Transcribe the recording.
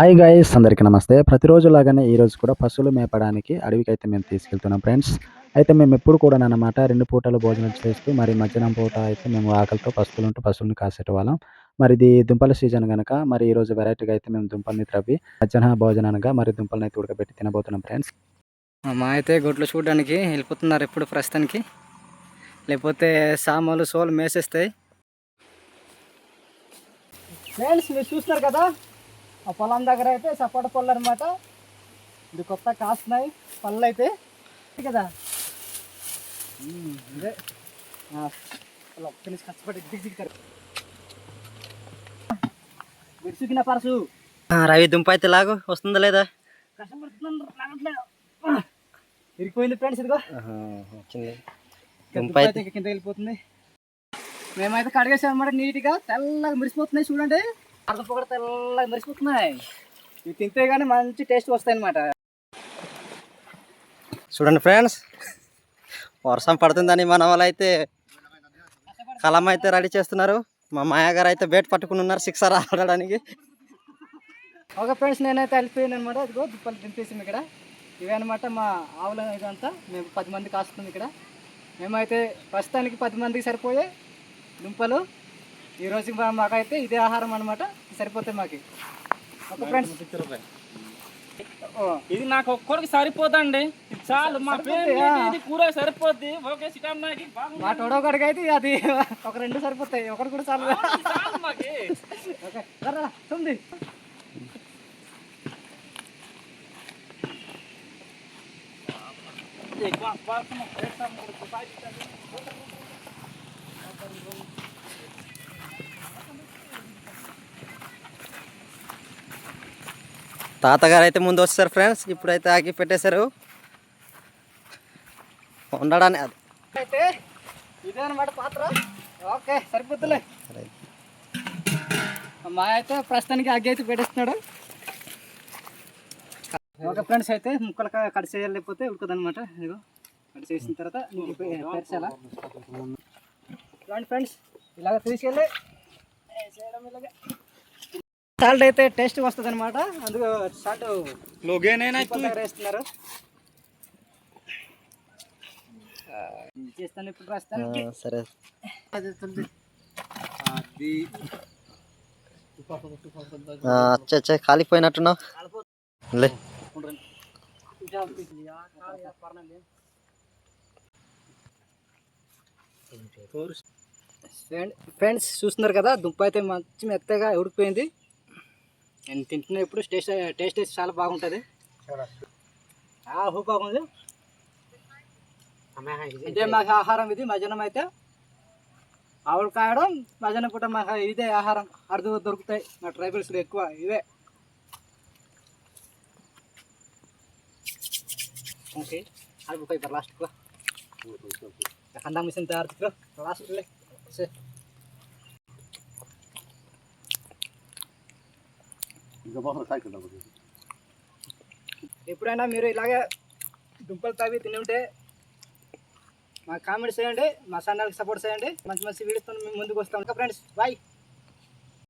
Hi guys అందరికీ నమస్తే. ప్రతిరోజు లాగానే ఈరోజు కూడా పశువులు మేపడానికి అడవికి అయితే మేము తీసుకెళ్తున్నాం ఫ్రెండ్స్ అయితే మేము ఎప్పుడు కూడా అన్నమాట రెండు పూటలు భోజనం చేస్తూ మరి మధ్యాహ్నం పూట అయితే మేము ఆకలితో పశువులు ఉంటూ పశువులను కాసేట వాళ్ళం. మరి ఇది దుంపల సీజన్ కనుక మరి ఈ రోజు వెరైటీగా అయితే మేము దుంపల్ని త్రవ్వి మధ్యాహ్న భోజనానికి మరి దుంపల్ని అయితే ఉడకబెట్టి తినబోతున్నాం ఫ్రెండ్స్ మా అయితే గొడ్లు చూడడానికి వెళ్ళిపోతున్నారు ఇప్పుడు ప్రస్తుతానికి. లేకపోతే సామాలు సోలు మేసేస్తాయి. ఫ్రెండ్స్ మీరు చూస్తున్నారు కదా? ఆ పొలం దగ్గర అయితే సపోటా పళ్ళు అనమాట ఇది కొత్త కాస్తున్నాయి పళ్ళు అయితే. కదా? ఉమ్, ఇదే. ఆ, అలా ఒక్క నిమిషం కష్టపడి దిగి దిగుతారు విడిచికిన పరసు. రవి దుంప అయితే లాగు వస్తుందా లేదా? ఇరిగిపోయింది ఫ్రెండ్స్ ఇదిగో. దుంప అయితే కింద వెళ్ళిపోతుంది. మేమైతే కడిగేసాం అనమాట నీట్గా తెల్లగా మెరిసిపోతున్నాయి చూడండి. అర్థం కూడా తెల్లగా మెరిసిపోతున్నాయి. ఇవి తింటే కానీ మంచి టేస్ట్ వస్తాయి అనమాట చూడండి ఫ్రెండ్స్ వర్షం పడుతుందని మన వాళ్ళు అయితే కలం అయితే రెడీ చేస్తున్నారు. మా మాయగారు అయితే బేట్ పట్టుకుని ఉన్నారు సిక్సర్ ఆడడానికి. ఓకే ఫ్రెండ్స్ నేనైతే వెళ్ళిపోయాను అనమాట ఇదిగో దుప్పలు దింపేసాం ఇక్కడ. ఇవే అనమాట మా ఆవుల ఇదంతా. మేము పది మంది కాస్తుంది ఇక్కడ. మేమైతే ప్రస్తుతానికి పది మందికి సరిపోయే దుంపలు. ఈ రోజు మాకైతే ఇదే ఆహారం అనమాట సరిపోతాయి మాకు. Okay friends. ఇది నాకు ఒక్కడికి సరిపోదండి. చాలు. మా ఇది కూర సరిపోద్ది. ఓకే సిటమ్ నాకి. మా టోడోకడికి అయితే అది ఒక రెండు సరిపోతాయి. ఒకటి కూడా చాలు. మాకి. ఓకే. ఉంది ఎక్కువ తాతగారు అయితే ముందు వచ్చారు ఫ్రెండ్స్ ఇప్పుడైతే ఆగి పెట్టేశారు. ఉండడానికి అది. అయితే ఇదే అనమాట పాత్ర. ఓకే సరిపోతులే. మా అయితే ప్రస్తుతానికి అగ్గి అయితే పెట్టేస్తున్నాడు. ఓకే ఫ్రెండ్స్ అయితే ముక్కలు కట్ చేయాలి లేకపోతే ఉడకదనమాట ఇదిగో కట్ చేసిన తర్వాత నీకు పెరచాలా? చూడండి ఫ్రెండ్స్ ఇలాగ తీసుకెళ్ళి సాల్ట్ అయితే టేస్ట్ వస్తుంది అనమాట అందుకు సాల్ట్ వేస్తున్నారు. చేస్తాను ఇప్పుడు ప్రస్తుతానికి సరే. అచ్చా అచ్చా కాలిపోయినట్టున్నావు లే. ఫ్రెండ్స్ చూస్తున్నారు కదా దుంప అయితే మంచి మెత్తగా ఉడికిపోయింది. నేను తింటున్నా ఇప్పుడు టేస్ట్ టేస్ట్ అయితే చాలా బాగుంటుంది. ఆహు బాగుంది. ఇదే. మాకు ఆహారం ఇది మజనం అయితే. ఆవులు కాయడం మజనం పూట మాకు ఇదే ఆహారం. అరుదు దొరుకుతాయి. మా ట్రైబల్స్ ఎక్కువ ఇవే. ఓకే. అది పోయి లాస్ట్కి మిషన్ తయారు లాస్ట్లే ఎప్పుడైనా మీరు ఇలాగే దుంపలు తవ్వి తిని ఉంటే మా కామెంట్స్ చేయండి మా ఛానల్కి సపోర్ట్ చేయండి. మంచి మంచి వీడియోతో మేము ముందుకు వస్తాం. Friends bye